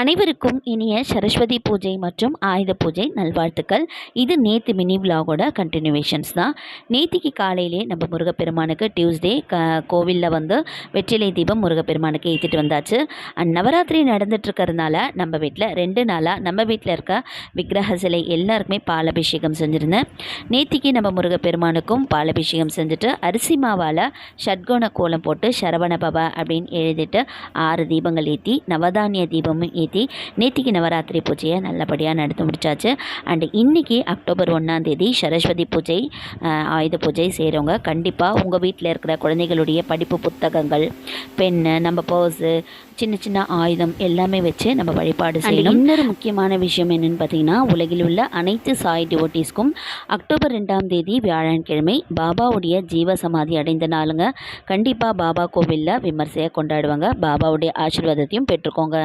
அனைவருக்கும் இனிய சரஸ்வதி பூஜை மற்றும் ஆயுத பூஜை நல்வாழ்த்துக்கள். இது நேற்று மினி விலாகோட கண்டினியூவேஷன்ஸ் தான். நேத்திக்கு காலையிலே நம்ம முருகப்பெருமானுக்கு டியூஸ்டே க கோவிலில் வந்து வெற்றிலை தீபம் முருகப்பெருமானுக்கு ஏற்றிட்டு வந்தாச்சு. அண்ட் நவராத்திரி நடந்துட்டுருக்கிறதுனால நம்ம வீட்டில் ரெண்டு நாளாக நம்ம வீட்டில் இருக்க விக்கிரக சிலை எல்லாருக்குமே பாலபிஷேகம் செஞ்சுருந்தேன். நேத்திக்கு நம்ம முருகப்பெருமானுக்கும் பாலபிஷேகம் செஞ்சுட்டு அரிசி மாவால் ஷட்கோண கோலம் போட்டு சரவண பவ அப்படின்னு எழுதிட்டு ஆறு தீபங்கள் ஏற்றி நவதானிய தீபமும் ஏற்றி நேத்திக்கு நவராத்திரி பூஜையை நல்லபடியாக நடத்தி முடிச்சாச்சு. அண்ட் இன்னைக்கு அக்டோபர் ஒன்றாம் தேதி சரஸ்வதி பூஜை ஆயுத பூஜை செய்கிறவங்க கண்டிப்பாக உங்கள் வீட்டில் இருக்கிற குழந்தைகளுடைய படிப்பு புத்தகங்கள் பென்னு நம்ம பர்ஸு சின்ன சின்ன ஆயுதம் எல்லாமே வச்சு நம்ம வழிபாடு செய்யணும். இன்னொரு முக்கியமான விஷயம் என்னன்னு பார்த்தீங்கன்னா உலகில் உள்ள அனைத்து சாய் டிவோட்டீஸ்க்கும் அக்டோபர் ரெண்டாம் தேதி வியாழக்கிழமை பாபாவுடைய ஜீவ சமாதி அடைந்த நாளுங்க. கண்டிப்பாக பாபா கோவிலில் விமர்சையாக கொண்டாடுவாங்க. பாபாவுடைய ஆசீர்வாதத்தையும் பெற்றுக்கோங்க.